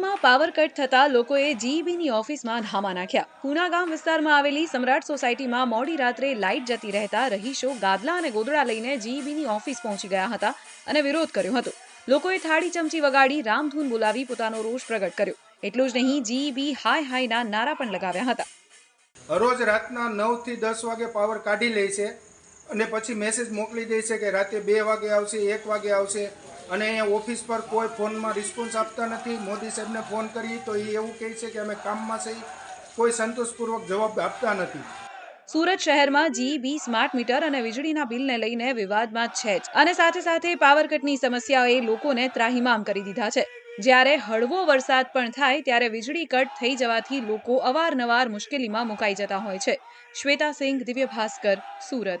સુરતમાં power cut થતા લોકોએ જીઈબીની ઓફિસમાં ધામા નાખ્યા. પૂના ગામ વિસ્તારમાં આવેલી સમ્રાટ સોસાયટીમાં મોડી રાત્રે લાઇટ જતી રહેતા રહીશો ગાદલા અને ગોદડા લઈને જીઈબીની ઓફિસ પહોંચી ગયા હતા અને વિરોધ કર્યો હતો. લોકોએ થાળી ચમચી વગાડી રામધૂન બોલાવી પોતાનો રોષ પ્રગટ કર્યો. એટલું જ નહીં જીઈબી હાય હાયના નારા પણ લગાવ્યા હતા. રોજ રાતના નવથી દસ વાગે પાવર કાઢી લે છે અને પછી મેસેજ મોકલી દે છે કે રાતે બે વાગે આવશે, એક વાગે આવશે. અને અહીંયા ઓફિસ પર કોઈ ફોનમાં રિસ્પોન્સ આપતા નથી. મોદી સાહેબને ફોન કરીએ તો એ એવું કહે છે કે અમે કામમાં છે કોઈ સંતોષપૂર્વક જવાબ આપતા નથી. સુરત શહેરમાં જીબી સ્માર્ટ મીટર અને વીજળીના બિલને લઈને વિવાદમાં છે જ. અને સાથે સાથે પાવર કટની સમસ્યાઓએ લોકોને ત્રાહિમામ કરી દીધા છે. જ્યારે હળવો વરસાદ પણ થાય ત્યારે વીજળી કટ થઈ જવાથી લોકો અવારનવાર મુશ્કેલીમાં મુકાઈ જતા હોય છે. Shweta Singh Divya Bhaskar Surat.